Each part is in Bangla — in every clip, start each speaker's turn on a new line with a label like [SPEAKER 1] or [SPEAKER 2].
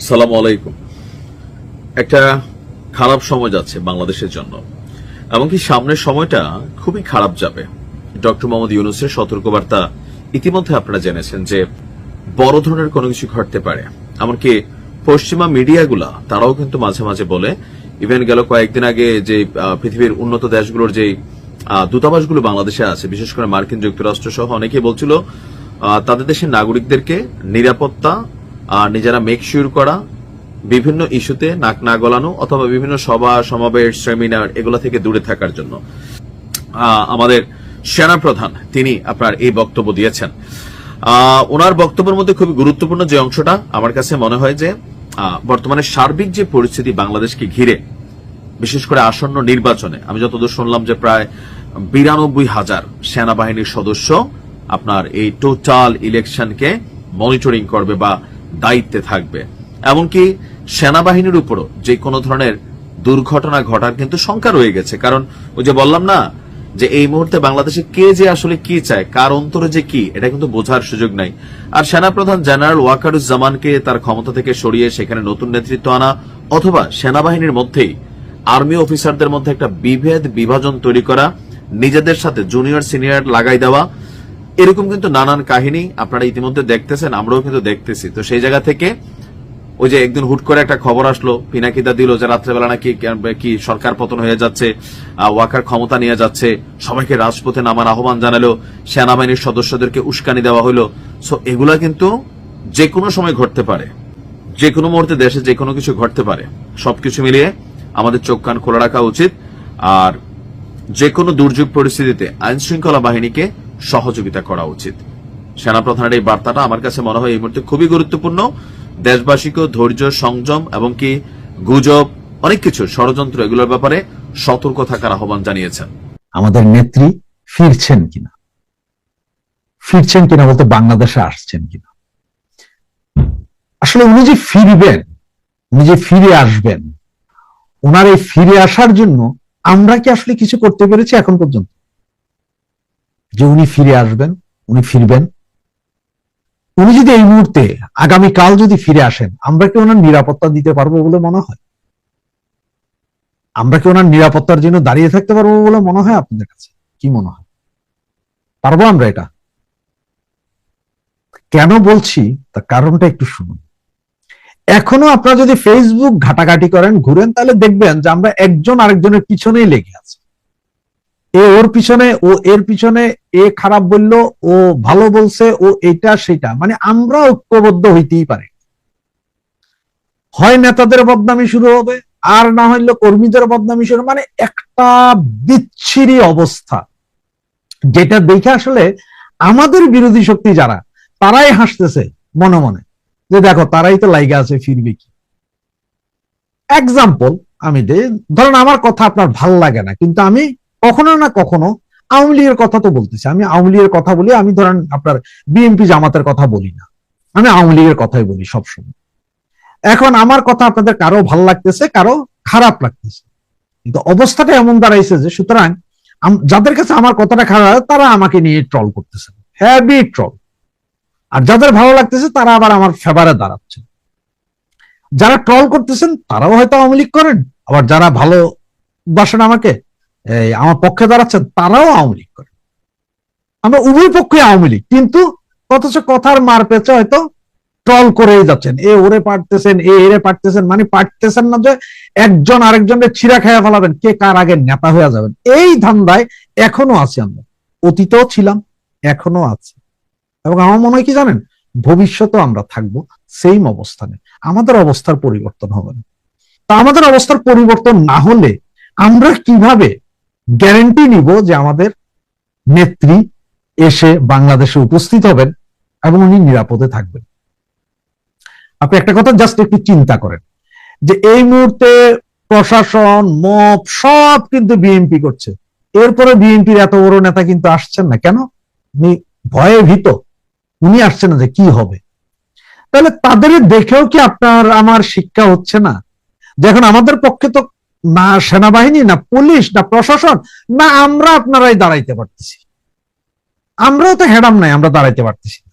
[SPEAKER 1] সালাম আলাইকুম। একটা খারাপ সময় যাচ্ছে বাংলাদেশের জন্য, এমনকি সামনের সময়টা খুবই খারাপ যাবে। ডক্টর মোহাম্মদ ইউনুসের সতর্কবার্তা ইতিমধ্যে আপনারা জেনেছেন যে বড় ধরনের কোনো কিছু ঘটতে পারে। এমনকি পশ্চিমা মিডিয়াগুলা, তারাও কিন্তু মাঝে মাঝে বলে, ইভেন গেল কয়েকদিন আগে যে পৃথিবীর উন্নত দেশগুলোর যে দূতাবাসগুলো বাংলাদেশে আছে, বিশেষ করে মার্কিন যুক্তরাষ্ট্র সহ অনেকেই বলছিল তাদের দেশের নাগরিকদেরকে নিরাপত্তা নিজেরা মেক শিওর করা, বিভিন্ন ইস্যুতে নাক না গলানো অথবা বিভিন্ন সভা, সমাবেশ সেমিনার এগুলো থেকে দূরে থাকার জন্য। আমাদের সেনা প্রধান তিনি আপনার এই বক্তব্য দিয়েছেন। ওনার বক্তব্যের মধ্যে খুবই গুরুত্বপূর্ণ যে অংশটা, আমার কাছে মনে হয় যে বর্তমানে সার্বিক যে পরিস্থিতি বাংলাদেশকে ঘিরে, বিশেষ করে আসন্ন নির্বাচনে, আমি যতদূর শুনলাম যে প্রায় বিরানব্বই হাজার সেনাবাহিনীর সদস্য আপনার এই টোটাল ইলেকশনকে মনিটরিং করবে বা দায়িত্বে থাকবে। এমনকি সেনাবাহিনীর উপরও যে কোনো ধরনের দুর্ঘটনা ঘটার কিন্তু শঙ্কা রয়ে গেছে। কারণ ওই যে বললাম না, যে এই মুহূর্তে বাংলাদেশে কে যে আসলে কি চায়, কার অন্তরে যে কি, এটা কিন্তু বোঝার সুযোগ নাই। আর সেনাপ্রধান জেনারেল ওয়াকারুজ্জামানকে তার ক্ষমতা থেকে সরিয়ে সেখানে নতুন নেতৃত্ব আনা, অথবা সেনাবাহিনীর মধ্যেই আর্মি অফিসারদের মধ্যে একটা বিভেদ বিভাজন তৈরি করা, নিজেদের সাথে জুনিয়র সিনিয়র লাগাই দেওয়া এরকম কিন্তু নানান কাহিনী আপনারা ইতিমধ্যে দেখতেছেন, আমরাও কিন্তু দেখতেছি। তো সেই জায়গা থেকে ওই যে একদিন হুট করে একটা খবর আসলো, পিনাকিদা দিল যে রাত্রেবেলা নাকি কি সরকার পতন হয়ে যাচ্ছে ওয়াকার ক্ষমতা নিয়ে যাচ্ছে, সবাইকে রাজপথে নামার আহ্বান জানালো, সেনাবাহিনীর সদস্যদেরকে উস্কানি দেওয়া হলো। সো এগুলা কিন্তু যে কোনো সময় ঘটতে পারে। যে কোনো মুহূর্তে দেশে যে কোনো কিছু ঘটতে পারে। সবকিছু মিলিয়ে আমাদের চোখ কান খোলা রাখা উচিত। আর যে কোনো দুর্যোগ পরিস্থিতিতে আইন শৃঙ্খলা বাহিনীকে সহযোগিতা করা উচিত। সেনাপ্রধানের এই বার্তাটা আমার কাছে মনে হয় এই মুহূর্তে খুবই গুরুত্বপূর্ণ। দেশবাসীকেও ধৈর্য, সংযম এবং কি গুজব, অনেক কিছু, ষড়যন্ত্র এগুলোর ব্যাপারে সতর্ক থাকার আহ্বান জানিয়েছেন।
[SPEAKER 2] আমাদের নেত্রী ফিরছেন কিনা? ফিরছেন কিনা বলতে বাংলাদেশে আসছেন কিনা? আসলে উনি যে ফিরবেন, উনি যে ফিরে আসবেন ওনার এই ফিরে আসার জন্য আমরা কি আসলে কিছু করতে পেরেছি এখন পর্যন্ত? যে উনি ফিরে আসবেন, উনি ফিরবেন। উনি যদি এই মুহূর্তে আগামী কাল যদি ফিরে আসেন, আমরা কি ওনার নিরাপত্তা দিতে পারব বলে মনে হয়? আমরা কি ওনার নিরাপত্তার জন্য দাঁড়িয়ে থাকতে পারব বলে মনে হয় আপনাদের কাছে? কি মনে হয়? পারব আমরা এটা? কেন বলছি? তার কারণটা একটু শুনুন। এখনও আপনারা যদি ফেসবুক ঘাটাঘাটি করেন, ঘুরেন, তাহলে দেখবেন যে আমরা একজন আরেকজনের পিছনেই লেগে আছি। এ ওর পিছনে, ও এর পিছনে, এ খারাপ বলল, ও ভালো বলছে, ও এটা, সেটা। মানে আমরা ঐক্যবদ্ধ হইতেই পারি। হয় নেতাদের বদনামি শুরু হবে, আর না হইলে কর্মীদের বদনামি শুরু মানে একটা বিচ্ছিরি অবস্থা। যেটা দেখে আসলে আমাদের বিরোধী শক্তি যারা, তারাই হাসতেছে মনে মনে। যে দেখো, তারাই তো লাইগা আছে, ফিরবে কি? এক্সাম্পল আমি দেই ধরেন আমার কথা আপনার ভালো লাগে না, কিন্তু আমি কখনো না কখনো আওয়ামী লীগের কথা তো বলতেছি। আমি আওয়ামী লীগের কথা বলি, আমি ধরেন আপনার বিএনপি জামাতের কথা বলি না। আমি আওয়ামী লীগের কথাই বলি সবসময়। এখন আমার কথা আপনাদের কারও ভালো লাগতেছে, কারও খারাপ লাগতেছে। কিন্তু অবস্থাটা এমন দাঁড়াইছে যে সুতরাং যাদের কাছে আমার কথাটা খারাপ তারা আমাকে নিয়ে ট্রল করতেছে। হ্যাভি ট্রল আর যাদের ভালো লাগতেছে, তারা আবার আমার ফেভারে দাঁড়াচ্ছে। যারা ট্রল করতেছেন, তারাও হয়তো আওয়ামী লীগ করেন। আবার যারা ভালো বাসেন আমাকে আমার পক্ষে দাঁড়াচ্ছেন তারাও আওয়ামী লীগ করেন আমরা উভয় পক্ষে আওয়ামী লীগ, কিন্তু অথচ কথার মার পেছে হয়তো ট্রল করেই যাচ্ছেন। এ ওরে পারতেছেন, এ এরে পারতেছেন মানে পারতেছেন না যে একজন আরেকজনের ছিঁড়া খাইয়া ফেলাবেন, কে কার আগে নেতা হয়ে যাবেন। এই ধান্দায় এখনও আছি আমরা। অতীতেও ছিলাম, এখনও আছি। এবং আমার মনে হয় কি জানেন, ভবিষ্যতেও আমরা থাকব সেইম অবস্থানে। আমাদের অবস্থার পরিবর্তন হবে না। তা আমাদের অবস্থার পরিবর্তন না হলে আমরা কীভাবে গ্যারেন্টি নিব যে আমাদের নেত্রী এসে বাংলাদেশে উপস্থিত হবেন এবং উনি নিরাপদে থাকবেন। আপনি একটা কথা জাস্ট একটু চিন্তা করেন যে এই মুহূর্তে প্রশাসন মপ সব কিন্তু বিএনপি করছে। এরপরে বিএনপির এত বড় নেতা কিন্তু আসছেন না। কেন? উনি ভয়ে ভীত। উনি আসছেন না যে কি হবে। তাহলে তাদের দেখেও কি আপনার আমার শিক্ষা হচ্ছে না? যে এখন আমাদের পক্ষে তো না সেনাবাহিনী, না পুলিশ, না প্রশাসন, না আমরা আপনারাই দাঁড়াইতে পারতেছি। আমরাও তো হেডাম নাই, আমরা দাঁড়াইতে পারতেছি না।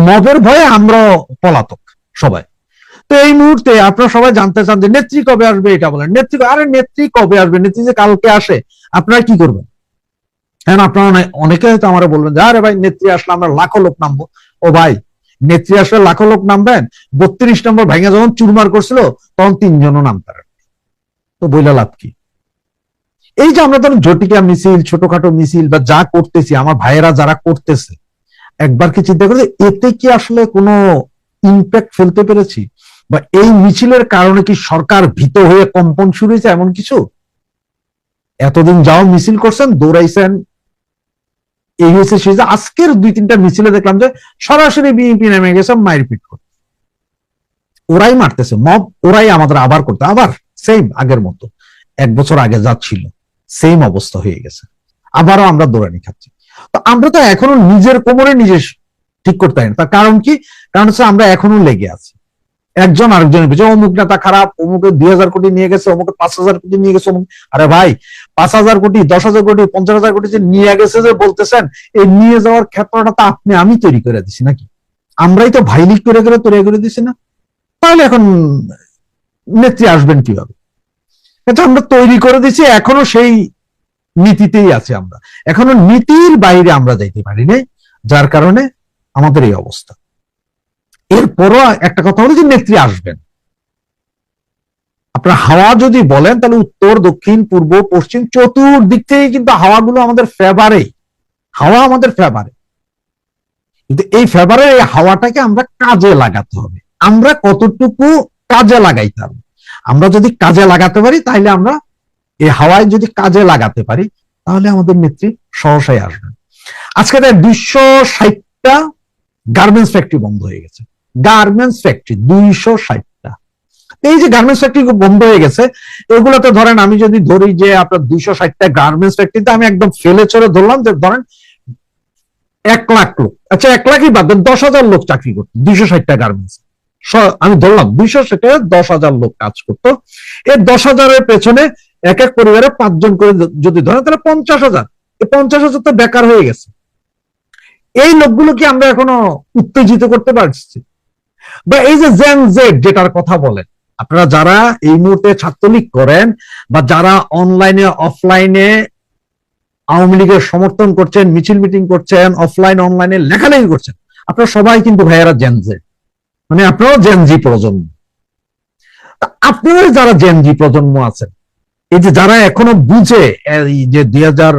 [SPEAKER 2] মবের ভয়ে আমরাও পলাতক সবাই। তো এই মুহূর্তে আপনারা সবাই জানতে চান যে নেত্রী কবে আসবে এটা বলেন। নেত্রী আরে নেত্রী কবে আসবে? নেত্রী যে কালকে আসে, আপনারা কি করবেন? হ্যাঁ আপনারা অনে- অনেকে হয়তো আমার বলবেন যে, আরে ভাই, নেত্রী আসলে আমরা লাখো লোক নামবো। ও ভাই, নেত্রী আসলে লাখো লোক নামবেন? বত্রিশ নম্বর ভাইঙ্গা যখন চুরমার করছিল, তখন তিনজনও নামতার তো বইলা লাভ কি? এই যে আমরা ধরুন জটিকা মিছিল, ছোটখাটো মিছিল বা যা করতেছি, আমার ভাইয়েরা যারা করতেছে, একবার কি চিন্তা করে এতে কি আসলে কোনো ইম্প্যাক্ট ফেলতে পেরেছি? বা এই মিছিলের কারণে কি সরকার ভীত হয়ে কম্পন শুরু হয়েছে এমন কিছু? এতদিন যাও মিছিল করছেন, দৌড়াইছেন এই হয়েছে সেই যে আজকের দুই তিনটা মিছিলে দেখলাম যে সরাসরি বিএনপি নেমে গেছে মায়ের মারপিট করতে ওরাই মারতেছে মব ওরাই আমাদের আবার করতে আবার সেম আগের মতো। এক বছর আগে যা ছিল সেম অবস্থা হয়ে গেছে। আবারও আমরা দৌড়ানি খাচ্ছি। তো আমরা তো এখনও নিজের কোমরে নিজে ঠিক করতে পারি তার কারণ কি? কারণ হচ্ছে আমরা এখনও লেগে আছি। একজন আরেকজনের পিছনে অমুক নেতা খারাপ। অমুকে দুই হাজার কোটি নিয়ে গেছে, অমুকে পাঁচ হাজার কোটি নিয়ে গেছে, অমুক আরে ভাই, পাঁচ হাজার কোটি, দশ হাজার কোটি, পঞ্চাশ হাজার কোটি যে নিয়ে গেছে যে বলতেছেন, এই নিয়ে যাওয়ার ক্ষেত্রটা তো আপনি, আমি তৈরি করে দিছি নাকি? আমরাই তো ভাইলিক করে করে, তৈরি করে দিছি না। তাহলে এখন নেত্রী আসবেন কীভাবে? এটা আমরা তৈরি করে দিছি এখনও সেই নীতিতেই আছে আমরা। এখনও নীতির বাইরে আমরা যাইতে পারি নাই, যার কারণে আমাদের এই অবস্থা। এরপরও একটা কথা হলো যে নেত্রী আসবেন। আপনার হাওয়া যদি বলেন, তাহলে উত্তর, দক্ষিণ, পূর্ব, পশ্চিম, চতুর্দিক থেকে কিন্তু হাওয়াগুলো আমাদের ফেভারে হাওয়া আমাদের ফেভারে কিন্তু এই ফেভারে এই হাওয়াটাকে আমরা কাজে লাগাতে হবে। আমরা কতটুকু কাজে লাগাইতে হবে আমরা যদি কাজে লাগাতে পারি তাহলে আমরা এই হাওয়ায় যদি কাজে লাগাতে পারি, তাহলে আমাদের নেত্রী সহসাই আসবেন আজকে দেখ দুইশো ষাটটা গার্মেন্টস ফ্যাক্টরি বন্ধ হয়ে গেছে। গার্মেন্টস ফ্যাক্টরি দুইশো ষাটটা। এই যে গার্মেন্টস ফ্যাক্টরি বন্ধ হয়ে গেছে, এগুলোতে ধরেন আমি যদি ধরি যে আপনার দুইশো ষাটটা গার্মেন্টস ফ্যাক্টরিতে আমি একদম ফেলে চড়ে ধরলাম, যে ধরেন এক লাখ লোক। আচ্ছা এক লাখই বাদ দশ হাজার লোক চাকরি করতো, দুইশো ষাটটা গার্মেন্টস আমি ধরলাম দুইশো ষাটে দশ হাজার লোক কাজ করতো। এই দশ হাজারের পেছনে এক এক পরিবারে পাঁচজন করে যদি ধরেন, তাহলে পঞ্চাশ হাজার। এই পঞ্চাশ হাজার তো বেকার হয়ে গেছে। এই লোকগুলো কি আমরা এখনও উত্তেজিত করতে পারছি? বা এই যে জেন জেড যেটার কথা বলেন, আপনারা যারা এই মুহূর্তে ছাত্রলীগ করেন বা যারা অনলাইনে অফলাইনে আওয়ামী লীগের সমর্থন করছেন, মিছিল মিটিং করছেন অফলাইন অনলাইনে লেখালেখি করছেন, আপনারা সবাই কিন্তু ভাইয়েরা জেন জেড মানে আপনারাও জেনজি প্রজন্ম। আপনারা যারা জেনজি প্রজন্ম আছেন, এই যে যারা এখনও বুঝে, এই যে দুই হাজার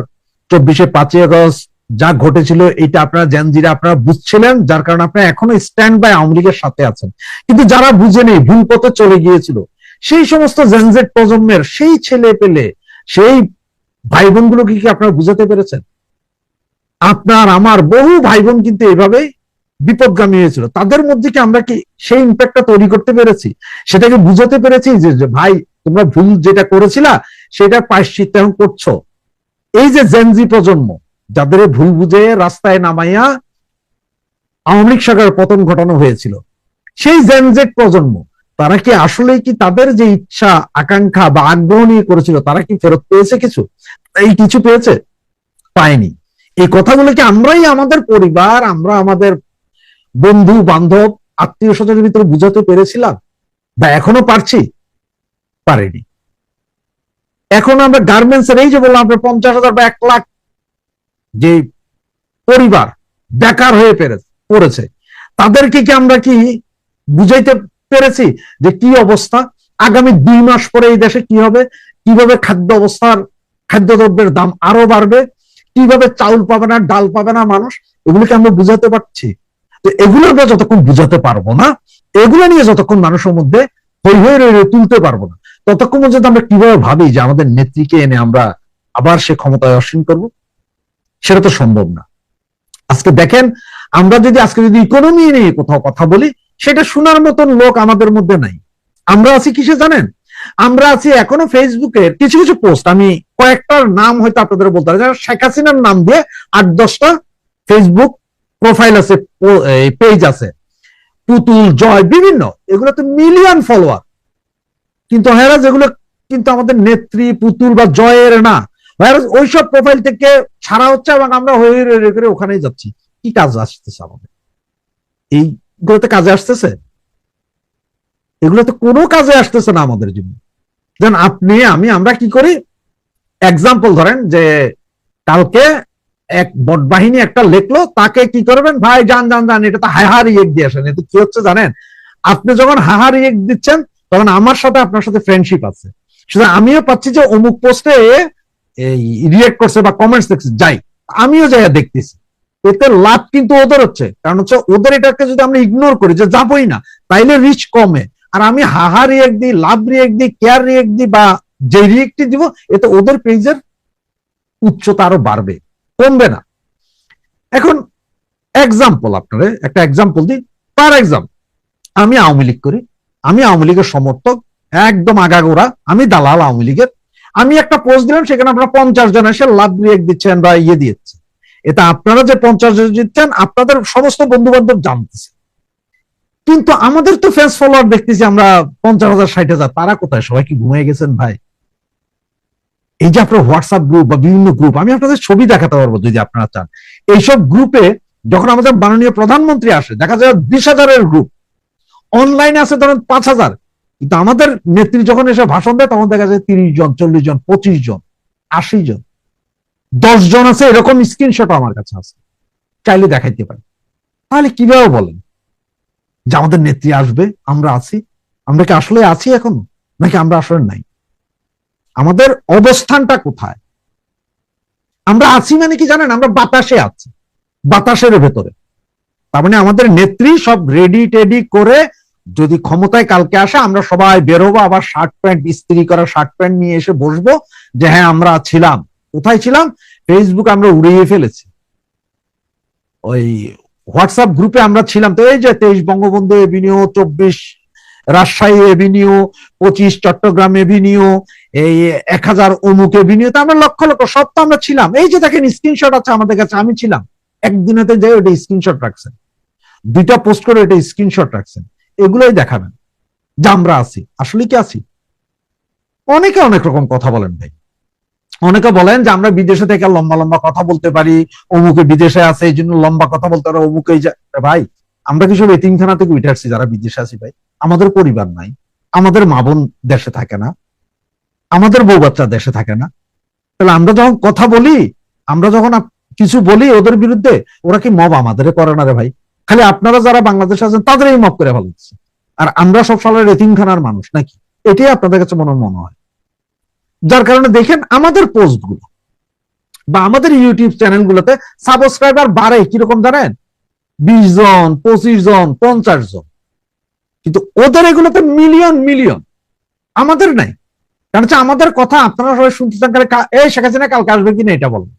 [SPEAKER 2] চব্বিশে পাঁচই আগস্ট যা ঘটেছিল এটা আপনারা জেনজিরা আপনারা বুঝছিলেন, যার কারণে আপনারা এখনও স্ট্যান্ড বাই আওয়ামী লীগের সাথে আছেন। কিন্তু যারা বুঝেনি ভুল পথে চলে গিয়েছিল, সেই সমস্ত জেনজেট প্রজন্মের সেই ছেলে পেলে, সেই ভাই বোনগুলোকে কি আপনারা বুঝাতে পেরেছেন? আপনার, আমার বহু ভাই বোন কিন্তু এইভাবেই বিপদগামী হয়েছিল। তাদের মধ্যে কি আমরা কি সেই ইম্প্যাক্টটা তৈরি করতে পেরেছি? সেটাকে বুঝাতে পেরেছি যে ভাই, তোমরা ভুল যেটা করেছিলা, সেটা পায়শ্চিত্ত এখন করছ। এই যে জেনজি প্রজন্ম, যাদের ভুল বুঝে রাস্তায় নামাইয়া আওয়ামী লীগ সরকারের পতন ঘটানো হয়েছিল, সেই জেনজেট প্রজন্ম, তারা কি আসলে কি তাদের যে ইচ্ছা, আকাঙ্ক্ষা বা আগ্রহ নিয়ে করেছিল, তারা কি ফেরত পেয়েছে কিছু? এই কিছু পেয়েছে? পায়নি। এই কথাগুলো কি আমরাই আমাদের পরিবার, আমরা আমাদের বন্ধু, বান্ধব, আত্মীয় স্বজনের ভিতরে বুঝাতে পেরেছিলাম বা এখনও পারছি? পারেনি। এখন আমরা গার্মেন্টস এর এই যে বললাম, আপনার পঞ্চাশ হাজার বা এক লাখ যে পরিবার বেকার হয়ে পেরে- পড়েছে, তাদেরকে কি আমরা কি বুঝাইতে পেরেছি যে কি অবস্থা? আগামী দুই মাস পরে এই দেশে কি হবে? কীভাবে খাদ্য অবস্থার, খাদ্যদ্রব্যের দাম আরও বাড়বে? কীভাবে চাউল পাবে না, ডাল পাবে না মানুষ? এগুলোকে আমরা বুঝাতে পারছি? তো এগুলো আমরা যতক্ষণ বুঝাতে পারব না, এগুলো নিয়ে যতক্ষণ মানুষের মধ্যে হই হই রই তুলতে পারব না, ততক্ষণ পর্যন্ত আমরা কীভাবে ভাবি যে আমাদের নেত্রীকে এনে আমরা আবার সে ক্ষমতায় অসীন করব? সেটা তো সম্ভব না। আজকে দেখেন, আমরা যদি আজকে যদি ইকোনমি নিয়ে কোথাও কথা বলি, সেটা শোনার মতন লোক আমাদের মধ্যে নাই। আমরা আছি কিসে জানেন? আমরা আছি এখনও ফেসবুকের কিছু কিছু পোস্ট আমি কয়েকটার নাম হয়তো আপনাদের বলতে পারি শেখ হাসিনার নাম দিয়ে আট দশটা ফেসবুক প্রোফাইল আছে পেজ আছে। পুতুল, জয়, বিভিন্ন। এগুলো তো মিলিয়ন ফলোয়ার কিন্তু হেরা যেগুলো কিন্তু আমাদের নেত্রী, পুতুল বা জয়ের না। ওইসব প্রোফাইল থেকে ছাড়া হচ্ছে এবং আমরা হয়ে করে ওখানেই যাচ্ছি। কি কাজ আসতেছে আমাদের? এইগুলোতে কাজে আসতেছে? এগুলো তো কোনো কাজে আসতেছে না আমাদের জন্য। যেন আপনি, আমি, আমরা কি করি? এক্সাম্পল ধরেন যে, কালকে এক বট বাহিনী একটা লেখলো, তাকে কি করবেন? ভাই, যান যান যান, এটা তো হাহার ইয়েক দিয়ে আসেন। এতে কি হচ্ছে জানেন? আপনি যখন হাহার ইয়েক দিচ্ছেন, তখন আমার সাথে আপনার সাথে ফ্রেন্ডশিপ আছে। সুতরাং আমিও পাচ্ছি যে অমুক পোস্টে রিয়েক্ট করছে বা কমেন্টস দেখছে, যাই। আমিও যাই দেখতেছি। এতে লাভ কিন্তু ওদের হচ্ছে। কারণ হচ্ছে ওদের এটাকে যদি আমরা ইগনোর করি, যে যাবই না, তাইলে রিচ কমে। আর আমি হাহা রিয়েক্ট দিই, লাভ রিয়েক্ট দিই কেয়ার রিয়েক্ট দিই বা যে রিয়েক্টই দিব, এতে ওদের পেজের উচ্চতা আরও বাড়বে। কমবে না। এখন এক্সাম্পল আপনারে, একটা এক্সাম্পল দিই ফর এক্সাম্পল আমি আওয়ামী লীগ করি, আমি আওয়ামী লীগের সমর্থক, একদম আগাগোড়া, আমি দালাল আওয়ামী লীগের, আমি একটা পোস্ট দিলাম, সেখানে আপনারা পঞ্চাশ জন এসে লাভ রিয়েক্ট দিচ্ছেন বা ইয়ে দিচ্ছেন এটা আপনারা যে পঞ্চাশ জন দিচ্ছেন আপনাদের সমস্ত বন্ধু বান্ধব জানতেছে। কিন্তু আমাদের তো ফেস ফলোয়ার দেখতেছি আমরা পঞ্চাশ হাজার, ষাট হাজার, তারা কোথায়? সবাই কি ঘুমিয়ে গেছেন ভাই? এই যে আপনার হোয়াটসঅ্যাপ গ্রুপ বা বিভিন্ন গ্রুপ আমি আপনাদের ছবি দেখাতে পারব যদি আপনারা চান। এইসব গ্রুপে যখন আমাদের মাননীয় প্রধানমন্ত্রী আসে, দেখা যায় বিশ হাজারের গ্রুপ অনলাইনে আছে ধরেন পাঁচ হাজার। কিন্তু আমাদের নেত্রী যখন এসে ভাষণ দেয়, তখন দেখা যায় তিরিশ জন, চল্লিশ জন, পঁচিশ জন, আশি জন। দশ জন আছে, এরকম স্ক্রিনশট আমার কাছে আছে। চাইলে দেখাইতে পারি। তাহলে কীভাবে বলেন? যে আমাদের নেত্রী আসবে, আমরা আছি। আমরা কি আসলে আছি এখনও? নাকি আমরা আসলে নাই? আমাদের অবস্থানটা কোথায়? আমরা আছি মানে কি জানেন? আমরা বাতাসে আছি, বাতাসের ভেতরে। তার মানে আমাদের নেত্রী সব রেডি টেডি করে যদি ক্ষমতায় কালকে আসে, আমরা সবাই বেরোবো, আবার শার্ট প্যান্ট ইস্ত্রি করা শার্ট প্যান্ট নিয়ে এসে বসবো যে হ্যাঁ আমরা ছিলাম। কোথায় ছিলাম? ফেসবুক আমরা উড়িয়ে ফেলেছি। ওই হোয়াটসঅ্যাপ গ্রুপে আমরা ছিলাম। তো এই যে তেইশ বঙ্গবন্ধু এভিনিউ চব্বিশ রাজশাহী এভিনিউ পঁচিশ চট্টগ্রাম এভিনিউ এই এক হাজার অমুক তো আমরা লক্ষ লক্ষ সব তো আমরা ছিলাম। এই যে দেখেন স্ক্রিনশট আছে আমাদের কাছে, আমি ছিলাম। একদিনেতে যাই ওটা স্ক্রিনশট রাখছেন। দুইটা পোস্ট করে ওটা স্ক্রিনশট রাখছেন। এগুলোই দেখাবেন। যে আমরা আছি। আসলে কি আছি? অনেকে অনেক রকম কথা বলেন ভাই। অনেকে বলেন যে আমরা বিদেশে থেকে লম্বা লম্বা কথা বলতে পারি, অমুকে বিদেশে আছে, এই জন্য লম্বা কথা বলতে পারে অমুকে ভাই, আমরা কি সব এতিমখানা থেকে উঠে আসছি যারা বিদেশে আছি ভাই? আমাদের পরিবার নাই। আমাদের মা বোন দেশে থাকে না। আমাদের বউ বাচ্চা দেশে থাকে না। তাহলে আমরা যখন কথা বলি, আমরা যখন কিছু বলি ওদের বিরুদ্ধে, ওরা কি মব আমাদের করে না রে ভাই? খালি আপনারা যারা বাংলাদেশে আছেন, তাদেরই মব করে ফেলাচ্ছে আর আমরা সব সালের এতিমখানার মানুষ নাকি? এটাই আপনাদের কাছে মনে মনে হয়। যার কারণে দেখেন আমাদের পোস্টগুলো বা আমাদের ইউটিউব চ্যানেল গুলোতে সাবস্ক্রাইবার বাড়ে কীরকম জানেন? বিশ জন, পঁচিশ জন, পঞ্চাশ জন। কিন্তু ওদের এগুলোতে মিলিয়ন মিলিয়ন আমাদের নাই। কারণ হচ্ছে আমাদের কথা আপনারা সবাই শুনতে চান এই শেখ হাসিনা কালকে আসবে কিনা এটা বলেন।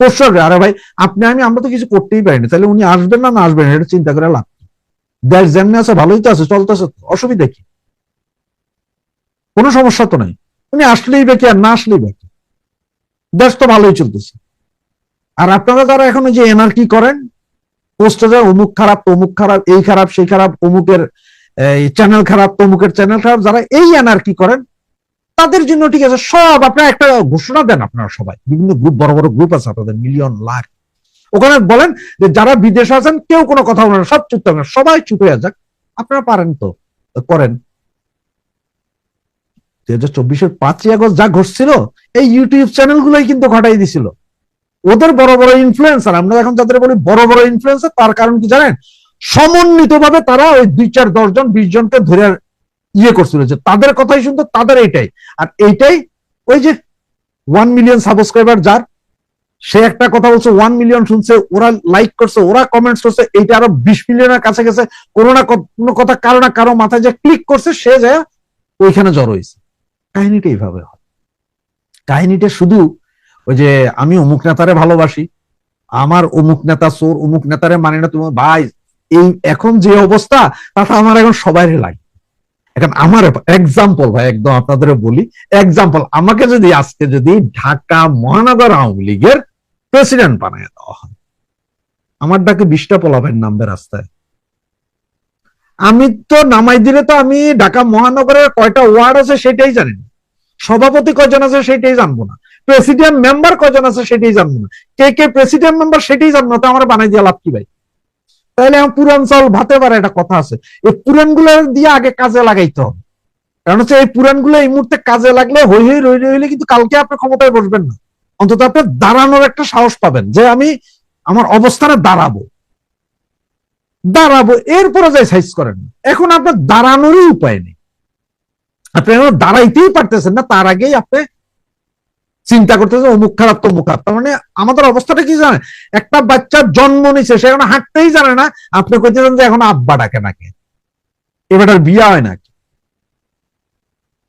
[SPEAKER 2] পরশু আসবে। আরে ভাই, আপনি, আমি, আমরা তো কিছু করতেই পারিনি তাহলে উনি আসবেন না না আসবেন এটা চিন্তা করে লাভ দেশ যেমনি আছে, ভালোই তো আছে, চলতেছে অসুবিধা কি? কোনো সমস্যা তো নাই। উনি আসলেই বেকি আর না আসলেই বেকি দেশ তো ভালোই চলতেছে। আর আপনারা যারা এখন যে এনআরকি করেন পোস্টে যায় অমুক খারাপ, তমুক খারাপ, এই খারাপ, সেই খারাপ, অমুকের চ্যানেল খারাপ, তমুকের চ্যানেল খারাপ, যারা এই এনআরকি করেন তাদের জন্য ঠিক আছে, সব আপনারা একটা ঘোষণা দেন আপনারা সবাই। বিভিন্ন গ্রুপ বড় বড় গ্রুপ আছে, আপনাদের মিলিয়ন লাখ। ওখানে বলেন যে যারা বিদেশে আছেন, কেউ কোনো কথা বলেন সব চুপ থাকবেন, সবাই চুপ হয়ে যাক। আপনারা পারেন তো, করেন। দুই হাজার চব্বিশের পাঁচই আগস্ট যা ঘটছিল, এই ইউটিউব চ্যানেল গুলোই কিন্তু ঘটাই দিছিল। ওদের বড় বড় ইনফ্লুয়েন্সার আমরা এখন যাদের বলি বড় বড় ইনফ্লুয়েন্সার তার কারণ কি জানেন? সমন্বিত ভাবে তারা ওই দুই চার দশ জন, বিশ জনকে ধরে ইয়ে করছিল যে তাদের কথাই শুনতো, তাদের এইটাই। আর এইটাই ওই যে ওয়ান মিলিয়ন সাবস্ক্রাইবার যার, সে একটা কথা বলছে ওয়ান মিলিয়ন শুনছে, ওরা লাইক করছে, ওরা কমেন্টস করছে, এইটা আরও বিশ মিলিয়নের কাছে গেছে কোনো না কোনো কথা কারও না কারও মাথায় যে ক্লিক করছে, সে যায় ওইখানে জড়ো হয়েছে। কাহিনীটা এইভাবে হয়। কাহিনীটা শুধু ওই যে আমি অমুক নেতারে ভালোবাসি, আমার অমুক নেতা চোর, অমুক নেতারে মানে না তোমার ভাই, এই এখন যে অবস্থা, তাতে আমার এখন সবাই লাগে। এখন আমার এক্সাম্পল ভাই, একদম আপনাদের বলি এক্সাম্পল আমাকে যদি আজকে যদি ঢাকা মহানগর আওয়ামী লীগের প্রেসিডেন্ট বানায় দেওয়া হয়, আমার ডাকে বিশটা পোলাবেন নামবে রাস্তায় আমি তো নামাই দিলে তো আমি ঢাকা মহানগরের কয়টা ওয়ার্ড আছে সেটাই জানি না। সভাপতি কয়জন আছে সেটাই জানব না। প্রেসিডেন্ট মেম্বার কয়জন আছে সেটাই জানব না। কে কে প্রেসিডেন্ট মেম্বার সেটাই জানব না, তো আমার বানাই দিয়ে লাভ কি ভাই? তাহলে আমার পুরান চাল ভাতে পারে, একটা কথা আছে। এই পুরান দিয়ে আগে কাজে লাগাইতে হবে। কারণ হচ্ছে এই পুরানগুলো এই মুহূর্তে কাজে লাগলে হই হই রই রই হইলে কিন্তু কালকে আপনি ক্ষমতায় বসবেন না। অন্তত আপনি দাঁড়ানোর একটা সাহস পাবেন যে আমি আমার অবস্থানে দাঁড়াবো। দাঁড়াবো, এরপরে যাই সাইজ করেন। এখন আপনার দাঁড়ানোরই উপায় নেই। আপনি দাঁড়াইতেই পারতেছেন না, তার আগেই আপনি চিন্তা করতেছেন অমুক খারাপ, তমুক খারাপ। তার মানে আমাদের অবস্থাটা কি জানেন? একটা বাচ্চা জন্ম নিছে, সে এখন হাঁটতেই জানে না। আপনি কইতেছেন যে এখন আব্বা ডাকে নাকি? এবারটার বিয়া হয় নাকি?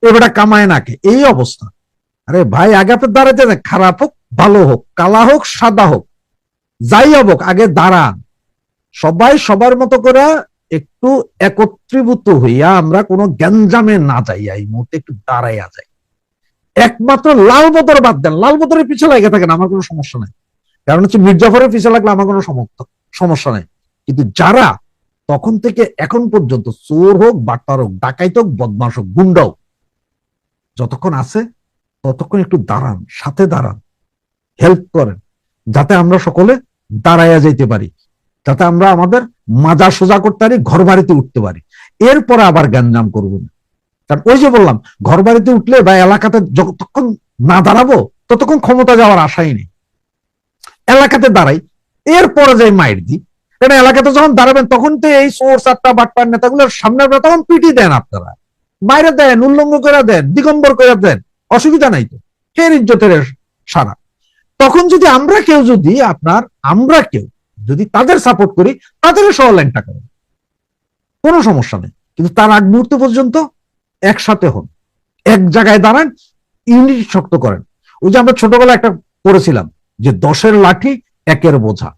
[SPEAKER 2] এবারটা কামায় নাকি? এই অবস্থা। আরে ভাই, আগে আপনি দাঁড়াইতে খারাপ হোক, ভালো হোক, কালা হোক, সাদা হোক, যাই হোক আগে দাঁড়ান। সবাই সবার মতো করে একটু একত্রীভূত হইয়া আমরা কোনো গ্যাঞ্জামে না যাইয়া এই মুহূর্তে একটু দাঁড়াইয়া যাই। একমাত্র লাল বদর বাদ দেন। লাল বদরের পিছে লেগে থাকেন, আমার কোনো সমস্যা নাই। কারণ হচ্ছে মির্জাফরের পিছে লাগলে আমার কোনো সমস্যা নাই। কিন্তু যারা তখন থেকে এখন পর্যন্ত চোর হোক, বাটপার হোক, ডাকাইত হোক বদমাস হোক, গুন্ডা হোক, যতক্ষণ আছে ততক্ষণ একটু দাঁড়ান, সাথে দাঁড়ান হেল্প করেন, যাতে আমরা সকলে দাঁড়াইয়া যাইতে পারি, যাতে আমরা আমাদের মাজা সোজা করতে পারি ঘর বাড়িতে উঠতে পারি। এরপরে আবার গ্যাঞ্জাম করব। না কারণ ওই যে বললাম ঘর বাড়িতে উঠলে বা এলাকাতে যতক্ষণ না দাঁড়াবো, ততক্ষণ ক্ষমতা যাওয়ার আশাই নেই। এলাকাতে দাঁড়াই, এরপরে যাই মাইর দিই এটা এলাকাতে যখন দাঁড়াবেন, তখন তো এই সোর্স আটটা বাটপার নেতাগুলোর সামনে আপনারা তখন পিটি দেন আপনারা। বাইরে দেন, উল্লঙ্গ করে দেন, দিগম্বর করে দেন, অসুবিধা নাই তো। ফের ইজ্জতের সারা। তখন যদি আমরা কেউ, যদি আপনার, আমরা কেউ যদি তাদের সাপোর্ট করি, তাদেরও সহ ল্যাংটা করেন কোনো সমস্যা নেই। কিন্তু তার আগ মুহূর্ত পর্যন্ত একসাথে হন। এক জায়গায় দাঁড়ান, ইউনিটি শক্ত করেন। ওই যে আমরা ছোটবেলা একটা পড়েছিলাম যে দশের লাঠি একের বোঝা।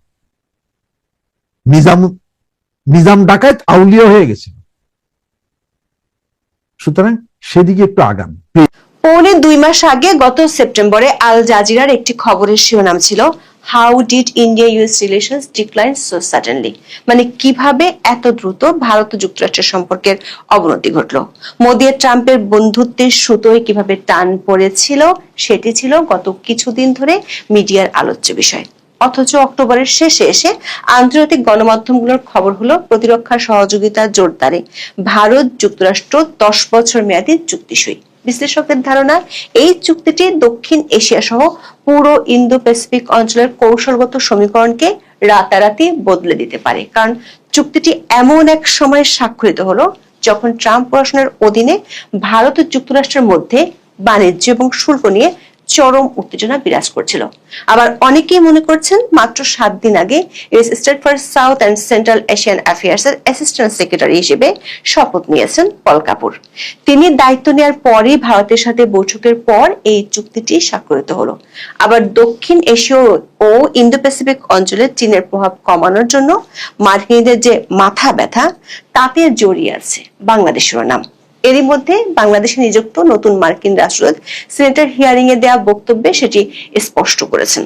[SPEAKER 2] নিজাম নিজাম ডাকাত আউলিয়া হয়ে গেছিল। সুতরাং সেদিকে একটু আগান।
[SPEAKER 3] পৌনে দুই মাস আগে গত সেপ্টেম্বরে আল জাজিরার একটি খবরের শিরোনাম ছিল how did India US relations decline so suddenly মানে কীভাবে এত দ্রুত ভারত যুক্তরাষ্ট্রের সম্পর্কের অবনতি ঘটলো? মোদী আর ট্রাম্পের বন্ধুত্বের সুতোয় কীভাবে টান পড়েছিল সেটি ছিল গত কিছুদিন ধরে মিডিয়ার আলোচ্য বিষয়। অথচ অক্টোবরের শেষে এসে আন্তর্জাতিক গণমাধ্যমগুলোর খবর হলো প্রতিরক্ষা সহযোগিতা জোরদারে। ভারত যুক্তরাষ্ট্র দশ বছর মেয়াদী চুক্তি সই বিশ্লেষকদের ধারণা, এই চুক্তিটি দক্ষিণ এশিয়া সহ পুরো ইন্দো প্যাসিফিক অঞ্চলের কৌশলগত সমীকরণকে রাতারাতি বদলে দিতে পারে। কারণ চুক্তিটি এমন এক সময় স্বাক্ষরিত হলো যখন ট্রাম্প প্রশাসনের অধীনে ভারত ও যুক্তরাষ্ট্রের মধ্যে বাণিজ্য এবং শুল্ক নিয়ে চরম উত্তেজনা বিরাজ করছিল। আবার অনেকেই মনে করছেন মাত্র সাত দিন আগে US state for South and Central Asian affairs এর অ্যাসিস্ট্যান্ট সেক্রেটারি হিসেবে শপথ নিয়েছেন পল কাপুর। তিনি দায়িত্ব নেওয়ার পরই ভারতের সাথে বৈঠকের পর এই চুক্তিটি স্বাক্ষরিত হলো। আবার দক্ষিণ এশীয় ও ইন্দো প্যাসিফিক অঞ্চলে চীনের প্রভাব কমানোর জন্য মার্কিনীদের যে মাথা ব্যথা, তাতে জড়িয়ে আছে বাংলাদেশেরও নাম। এরই মধ্যে বাংলাদেশে নিযুক্ত নতুন মার্কিন রাষ্ট্রদূত সিনেটের হিয়ারিং এ দেওয়া বক্তব্যে সেটি স্পষ্ট করেছেন।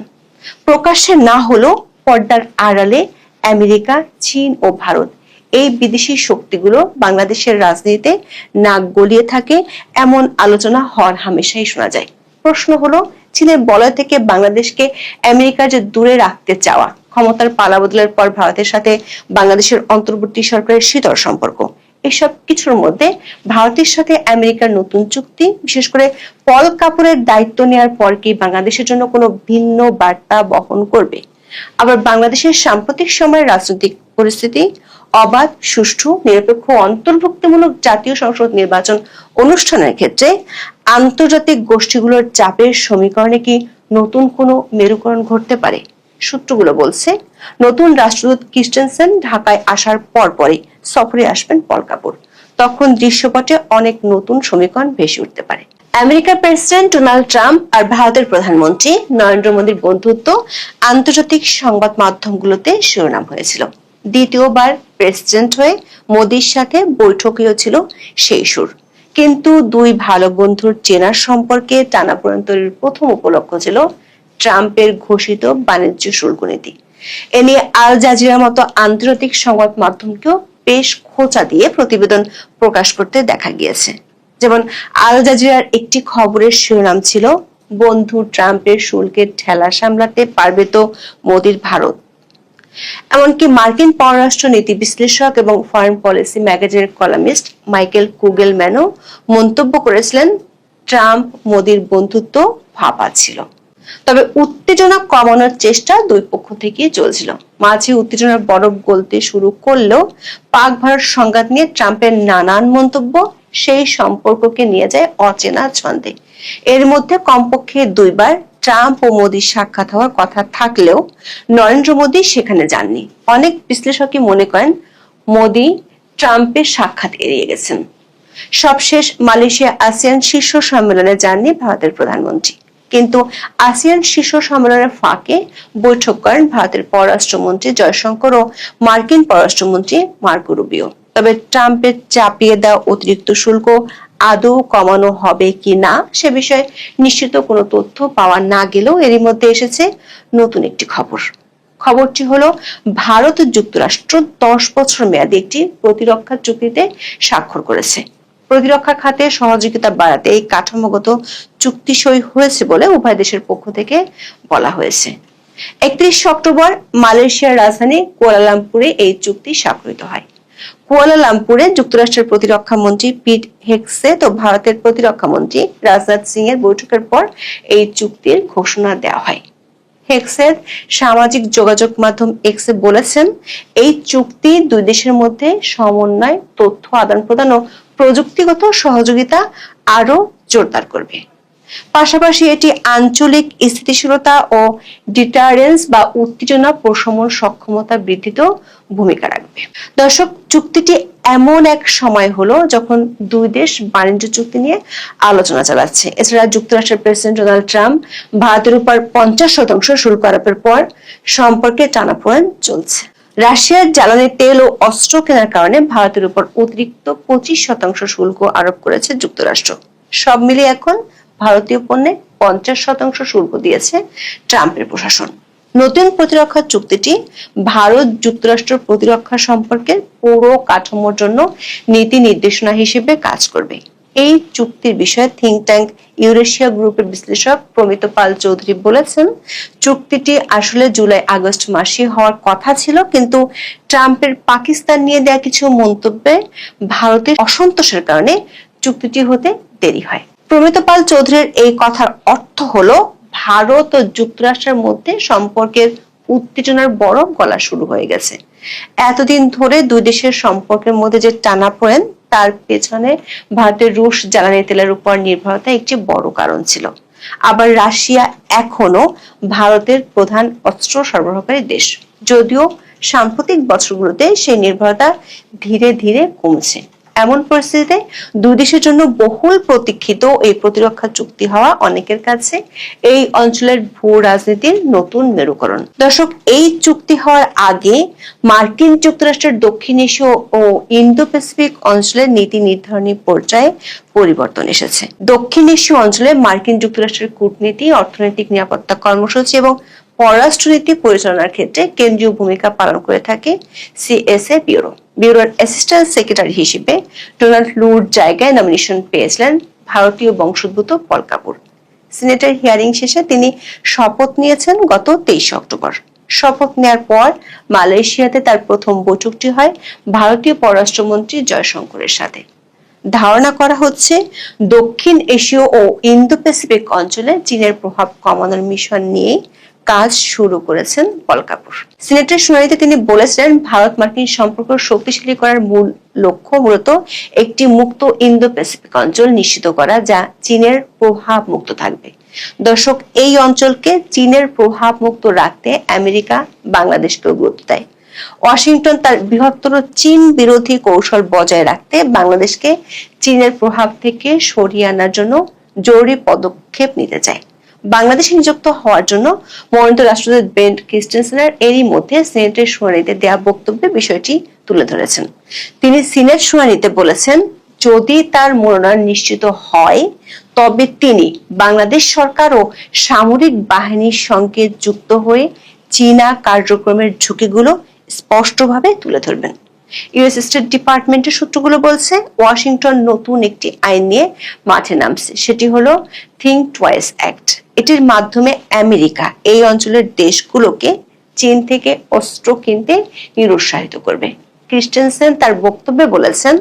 [SPEAKER 3] প্রকাশ্যে না হলেও পর্দার আড়ালে আমেরিকা, চীন ও ভারত এই বিদেশি শক্তিগুলো বাংলাদেশের রাজনীতিতে নাক গলিয়ে থাকে এমন আলোচনা হর হামেশাই শোনা যায়। প্রশ্ন হলো, চীনের বলয় থেকে বাংলাদেশকে আমেরিকার যে দূরে রাখতে চাওয়া, ক্ষমতার পালা পালাবদলের পর ভারতের সাথে বাংলাদেশের অন্তর্বর্তী সরকারের শীতল সম্পর্ক এসব কিছুর মধ্যে ভারতের সাথে আমেরিকার নতুন চুক্তি, বিশেষ করে পল কাপুরের দায়িত্ব নেওয়ার পর কি বাংলাদেশের জন্য কোনো ভিন্ন বার্তা বহন করবে? আবার বাংলাদেশের সাম্প্রতিক সময়ের রাজনৈতিক পরিস্থিতি, অবাধ, সুষ্ঠু, নিরপেক্ষ, অন্তর্ভুক্তিমূলক জাতীয় সংসদ নির্বাচন অনুষ্ঠানের ক্ষেত্রে আন্তর্জাতিক গোষ্ঠীগুলোর চাপের সমীকরণে কি নতুন কোনো মেরুকরণ ঘটতে পারে? সূত্রগুলো বলছে, নতুন রাষ্ট্রদূত ক্রিস্টেনসেন ঢাকায় আসার পরপরই সফরে আসবেন পল কাপুর। তখন দৃশ্যপটে অনেক নতুন সমীকরণ ভেসে উঠতে পারে। আমেরিকার প্রেসিডেন্ট ডোনাল্ড ট্রাম্প আর ভারতের প্রধানমন্ত্রী নরেন্দ্র মোদীর বন্ধুত্ব আন্তর্জাতিক সংবাদ মাধ্যমগুলোতে শিরোনাম হয়েছিল। দ্বিতীয়বার প্রেসিডেন্ট হয়ে মোদীর সাথে বৈঠকেও ছিল সেই সুর। কিন্তু দুই ভালো বন্ধুর চেনার সম্পর্কে টানাপোড়েন তৈরির প্রথম উপলক্ষ ছিল ট্রাম্পের ঘোষিত বাণিজ্য শুল্ক নীতি এ নিয়ে আল জাজিরার মতো আন্তর্জাতিক সংবাদ মাধ্যমকেও বেশ খোঁচা দিয়ে প্রতিবেদন প্রকাশ করতে দেখা গিয়েছে। যেমন, আল জাজিরার একটি খবরের শিরোনাম ছিল, বন্ধু ট্রাম্পের শুল্কের ঠেলা সামলাতে পারবে তো মোদির ভারত। এমনকি মার্কিন পররাষ্ট্র নীতি বিশ্লেষক এবং ফরেন পলিসি ম্যাগাজিনের কলামিস্ট মাইকেল কুগেলম্যানও মন্তব্য করেছিলেন, ট্রাম্প মোদির বন্ধুত্ব ভাপা ছিল। তবে উত্তেজনা কমানোর চেষ্টা দুই পক্ষ থেকেই চলছিল। মাঝে উত্তেজনার বরফ গলতে শুরু করলেও পাক ভারত সংঘাত নিয়ে ট্রাম্পের নানান মন্তব্য সেই সম্পর্ককে নিয়ে যায় অচেনা ছন্দে। এর মধ্যে কমপক্ষে দুইবার ট্রাম্প ও মোদির সাক্ষাৎ হওয়ার কথা থাকলেও নরেন্দ্র মোদী সেখানে যাননি। অনেক বিশ্লেষকই মনে করেন, মোদী ট্রাম্পের সাক্ষাৎ এড়িয়ে গেছেন। সবশেষ মালয়েশিয়া আসিয়ান শীর্ষ সম্মেলনে যাননি ভারতের প্রধানমন্ত্রী। কিন্তু আসিয়ান শীর্ষ সম্মেলনের ফাঁকে বৈঠক করেন ভারতের পররাষ্ট্রমন্ত্রী জয়শঙ্কর ও মার্কিন পররাষ্ট্রমন্ত্রী মার্কো রুবিও। তবে ট্রাম্পের চাপিয়ে দেওয়া অতিরিক্ত শুল্ক আদৌ কমানো হবে কি না, সে বিষয়ে নিশ্চিত কোনো তথ্য পাওয়া না গেলেও এরই মধ্যে এসেছে নতুন একটি খবর। খবরটি হলো, ভারত যুক্তরাষ্ট্র দশ বছর মেয়াদী একটি প্রতিরক্ষা চুক্তিতে স্বাক্ষর করেছে। প্রতিরক্ষা খাতে সহযোগিতা বাড়াতে এই কাঠামোগত চুক্তি সই হয়েছে বলে উভয় দেশের পক্ষ থেকে বলা হয়েছে। একত্রিশ অক্টোবর মালয়েশিয়ার রাজধানী কুয়ালালামপুরে এই চুক্তি স্বাক্ষরিত হয়। কুয়ালালামপুরে যুক্তরাষ্ট্রের প্রতিরক্ষা মন্ত্রী পিট হেক্সেট ও ভারতের প্রতিরক্ষা মন্ত্রী রাজনাথ সিং এর বৈঠকের পর এই চুক্তির ঘোষণা দেওয়া হয়। হেক্সের সামাজিক যোগাযোগ মাধ্যম এক্সে বলেছেন, এই চুক্তি দুই দেশের মধ্যে সমন্বয়, তথ্য আদান প্রদান ও প্রযুক্তিগত সহযোগিতা আরও জোরদার করবে। পাশাপাশি এটি আঞ্চলিক স্থিতিশীলতা ও ডিটারেন্স বা উত্তেজনা প্রশমন সক্ষমতা বৃদ্ধিতেও ভূমিকা রাখবে। দর্শক, চুক্তিটি এমন এক সময় হলো যখন দুই দেশ বাণিজ্য চুক্তি নিয়ে আলোচনা চালাচ্ছে। এছাড়া যুক্তরাষ্ট্রের প্রেসিডেন্ট ডোনাল্ড ট্রাম্প ভারতের উপর পঞ্চাশ শতাংশ শুল্ক আরোপের পর সম্পর্কে টানাপোড়েন চলছে। রাশিয়ার জ্বালানি তেল ও অস্ত্র কেনার কারণে ভারতের উপর অতিরিক্ত পঁচিশ শতাংশ শুল্ক আরোপ করেছে যুক্তরাষ্ট্র। সব মিলিয়ে এখন ভারতীয় পণ্যে পঞ্চাশ শতাংশ শুল্ক দিয়েছে ট্রাম্পের প্রশাসন। নতুন প্রতিরক্ষা চুক্তিটি ভারত যুক্তরাষ্ট্র প্রতিরক্ষা সম্পর্কের পুরো কাঠামোর জন্য নীতি নির্দেশনা হিসেবে কাজ করবে। এই চুক্তির বিষয়ে থিঙ্ক ট্যাঙ্ক ইউরেশিয়া গ্রুপের বিশ্লেষক প্রমিত পাল চৌধুরী বলেছেন, চুক্তিটি আসলে জুলাই আগস্ট মাসে হওয়ার কথা ছিল, কিন্তু ট্রাম্পের পাকিস্তান নিয়ে দেয়া কিছু মন্তব্যে ভারতের অসন্তোষের কারণে চুক্তিটি হতে দেরি হয়। প্রমিত পাল চৌধুরীর এই কথার অর্থ হলো, ভারত ও যুক্তরাষ্ট্রের মধ্যে সম্পর্কের উত্তেজনার বড় গলা শুরু হয়ে গেছে। এতদিন ধরে দুই দেশের সম্পর্কের মধ্যে যে টানা পড়েন তার পেছনে ভারতের রুশ জ্বালানি তেলের উপর নির্ভরতা একটি বড় কারণ ছিল। আবার রাশিয়া এখনও ভারতের প্রধান অস্ত্র সরবরাহকারী দেশ। যদিও সাম্প্রতিক বছরগুলোতে সেই নির্ভরতা ধীরে ধীরে কমছে। এমন পরিস্থিতিতে দুই দেশের জন্য বহুল প্রতীক্ষিত এই প্রতিরক্ষা চুক্তি হওয়া অনেকের কাছে এই অঞ্চলের ভূ রাজনীতির নতুন মেরুকরণ। দর্শক, এই চুক্তি হওয়ার আগে মার্কিন যুক্তরাষ্ট্রের দক্ষিণ এশীয় ও ইন্দো প্যাসিফিক অঞ্চলের নীতি নির্ধারণী পর্যায়ে পরিবর্তন এসেছে। দক্ষিণ এশীয় অঞ্চলে মার্কিন যুক্তরাষ্ট্রের কূটনীতি, অর্থনৈতিক নিরাপত্তা কর্মসূচি এবং পররাষ্ট্রনীতি পরিচালনার ক্ষেত্রে কেন্দ্রীয় ভূমিকা পালন করে থাকে সিএসএ ব্যুরো। ব্যুরোর অ্যাসিস্ট্যান্ট সেক্রেটারি হিসেবে ডোনাল্ড লুর জায়গায় নমিনেশন পেয়েছিলেন ভারতীয় বংশোদ্ভূত পল কাপুর। সিনেটের হিয়ারিং শেষে তিনি শপথ নিয়েছেন গত তেইশে অক্টোবর। শপথ নেয়ার পর মালয়েশিয়াতে তার প্রথম বৈঠকটি হয় ভারতীয় পররাষ্ট্রমন্ত্রী জয়শঙ্করের সাথে। ধারণা করা হচ্ছে দক্ষিণ এশীয় ও ইন্দো প্যাসিফিক অঞ্চলে চীনের প্রভাব কমানোর মিশন নিয়ে কাজ শুরু করেছেন পল কাপুর। সিনেটের শুনানিতে তিনি বলেছিলেন, ভারত মার্কিন সম্পর্ক শক্তিশালী করার মূল লক্ষ্য মূলত একটি মুক্ত ইন্দো প্যাসিফিক অঞ্চল নিশ্চিত করা, যা চীনের প্রভাব মুক্ত থাকবে। দর্শক, এই অঞ্চলকে চীনের প্রভাব মুক্ত রাখতে আমেরিকা বাংলাদেশকেও গুরুত্ব দেয়। ওয়াশিংটন তার বৃহত্তর চীন বিরোধী কৌশল বজায় রাখতে বাংলাদেশকে চীনের প্রভাব থেকে সরিয়ে আনার জন্য জরুরি পদক্ষেপ নিতে চায়। বাংলাদেশে নিযুক্ত হওয়ার জন্য মনোনীত রাষ্ট্রদূত বেন্ট ক্রিস্টেনসেনের এরই মধ্যে সিনেটের শুনানিতে দেয়া বক্তব্যে বিষয়টি তুলে ধরেছেন। তিনি সিনেট শুনানিতে বলেছেন, যদি তার মনোনয়ন নিশ্চিত হয়, তবে তিনি বাংলাদেশ সরকার ও সামরিক বাহিনীর সঙ্গে যুক্ত হয়ে চীনা কার্যক্রমের ঝুঁকিগুলো স্পষ্টভাবে তুলে ধরবেন। ইউএস স্টেট ডিপার্টমেন্টের সূত্রগুলো বলছে, ওয়াশিংটন নতুন একটি আইন নিয়ে মাঠে নামছে। সেটি হলো থিঙ্ক টুয়াইস অ্যাক্ট। এটির মাধ্যমে আমেরিকা এই অঞ্চলের দেশগুলোকে চীন থেকে অস্ত্র কিনতে নিরুৎসাহিত করবে। ক্রিস্টেনসেন তার বক্তব্যে বলেছেন,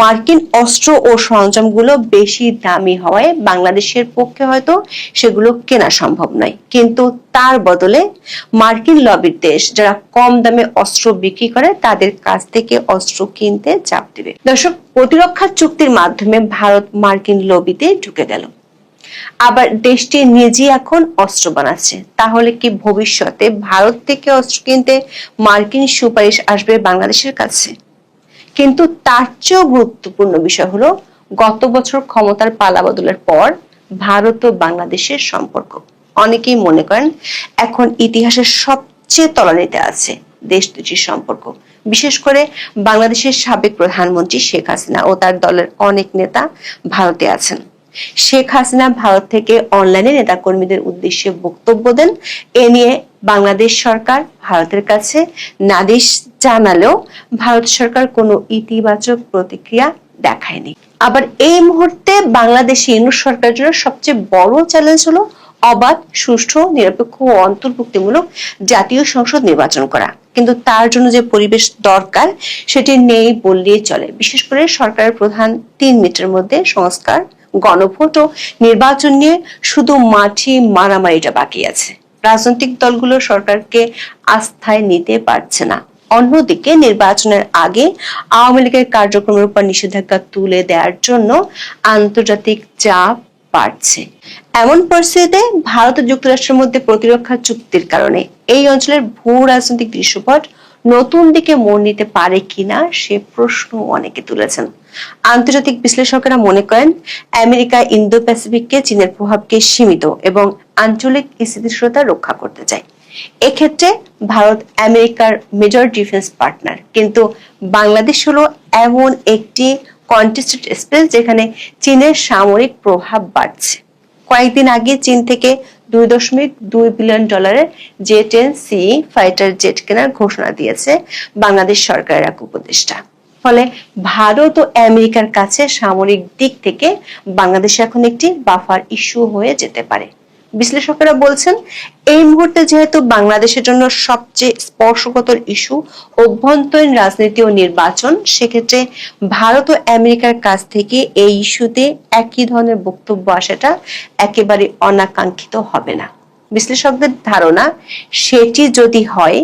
[SPEAKER 3] মার্কিন অস্ত্র ও সরঞ্জামগুলো বেশি দামি হওয়ায় বাংলাদেশের পক্ষে হয়তো সেগুলো কেনা সম্ভব নয়। কিন্তু তার বদলে মার্কিন লবির দেশ যারা কম দামে অস্ত্র বিক্রি করে, তাদের কাছ থেকে অস্ত্র কিনতে চাপ দেবে। দর্শক, প্রতিরক্ষা চুক্তির মাধ্যমে ভারত মার্কিন লবিতে ঢুকে গেল। আবার দেশটি নিজেই এখন অস্ত্র বানাচ্ছে। তাহলে কি ভবিষ্যতে ভারত থেকে অস্ত্র কিনতে মার্কিন সুপারিশ আসবে বাংলাদেশের কাছে? কিন্তু তার চেয়েও গুরুত্বপূর্ণ বিষয় হলো, গত বছর ক্ষমতার পালা বদলের পর ভারত ও বাংলাদেশের সম্পর্ক। অনেকেই মনে করেন, এখন ইতিহাসের সবচেয়ে তলানিতে আছে দেশ দুটির সম্পর্ক। বিশেষ করে বাংলাদেশের সাবেক প্রধানমন্ত্রী শেখ হাসিনা ও তার দলের অনেক নেতা ভারতে আছেন। শেখ হাসিনা ভারত থেকে অনলাইনে নেতাকর্মীদের উদ্দেশ্যে বক্তব্য দেন। এ নিয়ে বাংলাদেশ সরকার ভারতের কাছে নালিশ জানালেও ভারত সরকার কোনো ইতিবাচক প্রতিক্রিয়া দেখায়নি। আবার এই মুহূর্তে বাংলাদেশে ইউনুস সরকারের জন্য সবচেয়ে বড় চ্যালেঞ্জ হলো অবাধ, সুষ্ঠু, নিরপেক্ষ ও অন্তর্ভুক্তিমূলক জাতীয় সংসদ নির্বাচন করা। কিন্তু তার জন্য যে পরিবেশ দরকার, সেটি নেই বললেই চলে। বিশেষ করে সরকারের প্রধান তিন মিনিটের মধ্যে সংস্কার গণভোট ও নির্বাচন নিয়ে শুধু মাঠে মারামারিটা বাকি আছে। রাজনৈতিক দলগুলো সরকারকে আস্থায় নিতে পারছে না। অন্যদিকে নির্বাচনের আগে আওয়ামী লীগের কার্যক্রমের উপর নিষেধাজ্ঞা তুলে দেওয়ার জন্য আন্তর্জাতিক চাপ বাড়ছে। এমন পরিস্থিতিতে ভারত ও যুক্তরাষ্ট্রের মধ্যে প্রতিরক্ষা চুক্তির কারণে এই অঞ্চলের ভূ রাজনৈতিক দৃশ্যপট নতুন দিকে মোড় নিতে পারে কিনা সে প্রশ্ন অনেকে তুলেছেন। আন্তর্জাতিক বিশ্লেষকেরা মনে করেন, আমেরিকা ইন্দো প্যাসিফিককে চীনের প্রভাবকে সীমিত এবং আঞ্চলিক স্থিতিশীলতা রক্ষা করতে চায়। এক্ষেত্রে ভারত আমেরিকার মেজর ডিফেন্স পার্টনার। কিন্তু বাংলাদেশ হলো এমন একটি কন্টেস্টেড স্পেস যেখানে চীনের সামরিক প্রভাব বাড়ছে। কয়েকদিন আগে চীন থেকে দুই দশমিক দুই বিলিয়ন ডলারের J ten C fighter jet কেনার ঘোষণা দিয়েছে বাংলাদেশ সরকারের এক উপদেষ্টা। ফলে ভারত ও আমেরিকার কাছে সামরিক দিক থেকে বাংলাদেশ এখন একটি বাফার ইস্যু হয়ে যেতে পারে। বিশ্লেষকেরা বলছেন, এই মুহূর্তে যেহেতু বাংলাদেশের জন্য সবচেয়ে স্পর্শকাতর ইস্যু অভ্যন্তরীণ রাজনীতি ও নির্বাচন, সেক্ষেত্রে ভারত ও আমেরিকার কাছ থেকে এই ইস্যুতে একই ধরনের বক্তব্য আসাটা একেবারে অনাকাঙ্ক্ষিত হবে না। বিশ্লেষকদের ধারণা, সেটি যদি হয়,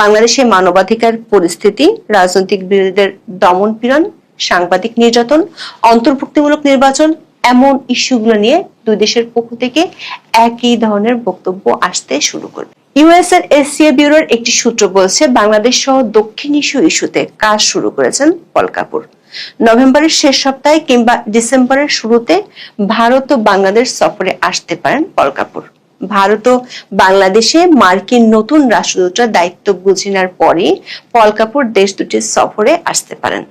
[SPEAKER 3] বাংলাদেশে মানবাধিকার পরিস্থিতি, রাজনৈতিক বিরোধীদের দমন পীড়ন সাংবাদিক নির্যাতন, অন্তর্ভুক্তিমূলক নির্বাচন, এমন ইস্যুগুলো নিয়ে দুই দেশের পক্ষ থেকে একই ধরনের বক্তব্য আসতে শুরু করবে। ইউএস এর এশিয়া ব্যুরোর একটি সূত্র বলছে, বাংলাদেশ সহ দক্ষিণ এশীয় ইস্যুতে কাজ শুরু করেছেন পল কাপুর। নভেম্বরের শেষ সপ্তাহে কিংবা ডিসেম্বরের শুরুতে ভারত ও বাংলাদেশ সফরে আসতে পারেন পল কাপুর। ভারত ও বাংলাদেশে মার্কিন নতুন রাষ্ট্রদূতরা দায়িত্ব বুঝে নেওয়ার পরে পল কাপুর দেশ দুটির সফরে আসতে পারেন।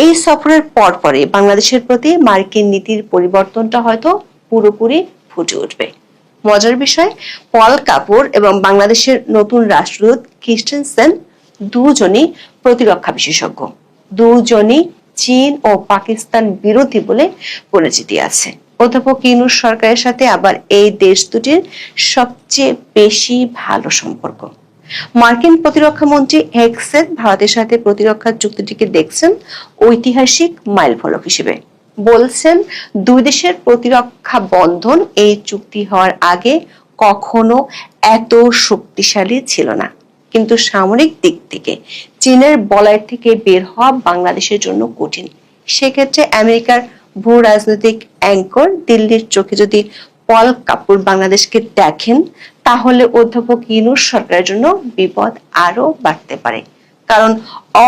[SPEAKER 3] এই সফরের পর পরে বাংলাদেশের প্রতি মার্কিন নীতির পরিবর্তনটা হয়তো পুরোপুরি ফুটে উঠবে। মজার বিষয়, পল কাপুর এবং বাংলাদেশের নতুন রাষ্ট্রদূত ক্রিস্টেনসেন দুজনই প্রতিরক্ষা বিশেষজ্ঞ। দুজনই চীন ও পাকিস্তান বিরোধী বলে পরিচিতি আছে। অধ্যাপক ইউনুস সরকারের সাথে আবার এই দেশ দুটির সবচেয়ে বেশি ভালো সম্পর্ক। মার্কিন প্রতিরক্ষা মন্ত্রী হেক্সেন ভারতের সাথে প্রতিরক্ষা চুক্তিটিকে দেখছেন ঐতিহাসিক মাইলফলক হিসেবে। বলছেন, দুই দেশের প্রতিরক্ষা বন্ধন এই চুক্তি হওয়ার আগে কখনো এত শক্তিশালী ছিল না। কিন্তু সামরিক দিক থেকে চীনের বলয় থেকে বের হওয়া বাংলাদেশের জন্য কঠিন। সেক্ষেত্রে আমেরিকার ভূ রাজনৈতিক অ্যাঙ্কর দিল্লির চোখে যদি পল কাপুর বাংলাদেশকে দেখেন, তাহলে অধ্যাপক ইউনুস সরকারের জন্য বিপদ আরও বাড়তে পারে। কারণ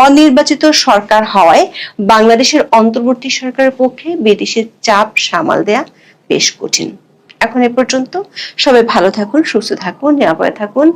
[SPEAKER 3] অনির্বাচিত সরকার হওয়ায় বাংলাদেশের অন্তর্বর্তী সরকারের পক্ষে বিদেশের চাপ সামাল দেয়া বেশ কঠিন। এখন এ পর্যন্ত সবাই ভালো থাকুন, সুস্থ থাকুন, নিরাপদে থাকুন।